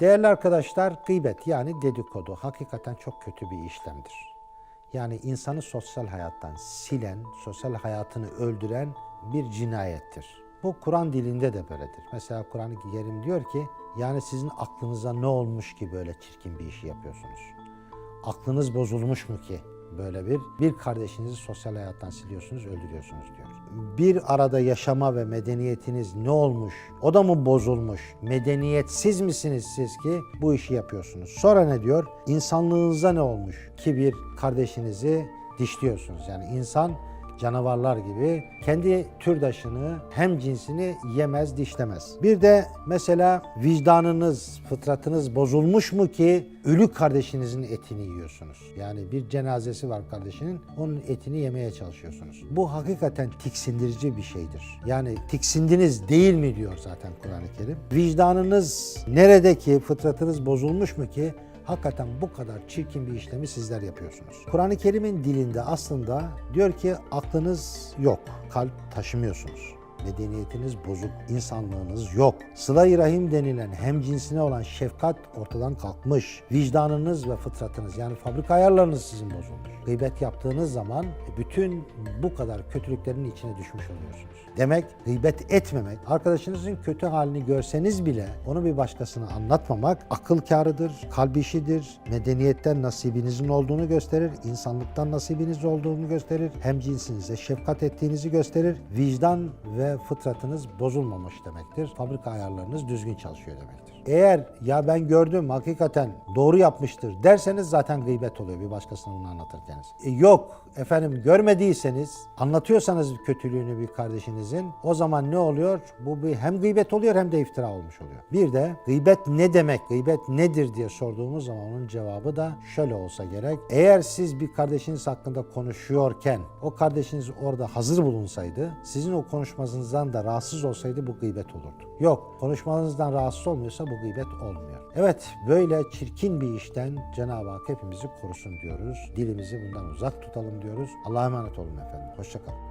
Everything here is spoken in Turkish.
Değerli arkadaşlar, gıybet yani dedikodu hakikaten çok kötü bir işlemdir. Yani insanı sosyal hayattan silen, sosyal hayatını öldüren bir cinayettir. Bu Kur'an dilinde de böyledir. Mesela Kur'an-ı Kerim diyor ki, yani sizin aklınıza ne olmuş ki böyle çirkin bir işi yapıyorsunuz? Aklınız bozulmuş mu ki böyle bir bir kardeşinizi sosyal hayattan siliyorsunuz, öldürüyorsunuz diyor. Bir arada yaşama ve medeniyetiniz ne olmuş? O da mı bozulmuş? Medeniyetsiz misiniz siz ki bu işi yapıyorsunuz? Sonra ne diyor? İnsanlığınıza ne olmuş ki bir kardeşinizi dişliyorsunuz? Yani insan canavarlar gibi kendi türdaşını hem cinsini yemez, dişlemez. Bir de mesela vicdanınız, fıtratınız bozulmuş mu ki ölü kardeşinizin etini yiyorsunuz? Yani bir cenazesi var kardeşinin, onun etini yemeye çalışıyorsunuz. Bu hakikaten tiksindirici bir şeydir. Yani tiksindiniz değil mi diyor zaten Kur'an-ı Kerim. Vicdanınız nerede ki, fıtratınız bozulmuş mu ki Hakikaten bu kadar çirkin bir işlemi sizler yapıyorsunuz. Kur'an-ı Kerim'in dilinde aslında diyor ki aklınız yok, kalp taşımıyorsunuz. Medeniyetiniz bozuk, insanlığınız yok. Sıla-i Rahim denilen hem cinsine olan şefkat ortadan kalkmış. Vicdanınız ve fıtratınız yani fabrika ayarlarınız sizin bozulmuş. Gıybet yaptığınız zaman bütün bu kadar kötülüklerin içine düşmüş oluyorsunuz. Demek gıybet etmemek, arkadaşınızın kötü halini görseniz bile onu bir başkasına anlatmamak akıl kârıdır, kalp işidir, medeniyetten nasibinizin olduğunu gösterir, insanlıktan nasibiniz olduğunu gösterir, hem cinsinize şefkat ettiğinizi gösterir, vicdan ve fıtratınız bozulmamış demektir. Fabrika ayarlarınız düzgün çalışıyor demektir. Eğer ya ben gördüm hakikaten doğru yapmıştır derseniz zaten gıybet oluyor bir başkasına bunu anlatırken. E, yok efendim görmediyseniz anlatıyorsanız kötülüğünü bir kardeşinizin o zaman ne oluyor? Bu bir hem gıybet oluyor hem de iftira olmuş oluyor. Bir de gıybet ne demek, gıybet nedir diye sorduğumuz zaman onun cevabı da şöyle olsa gerek. Eğer siz bir kardeşiniz hakkında konuşuyorken o kardeşiniz orada hazır bulunsaydı sizin o konuşmanızdan da rahatsız olsaydı bu gıybet olurdu. Yok konuşmanızdan rahatsız olmuyorsa bu gıybet olmuyor. Evet böyle çirkin bir işten Cenab-ı Hak hepimizi korusun diyoruz. Dilimizi bundan uzak tutalım diyoruz. Allah'a emanet olun efendim. Hoşçakalın.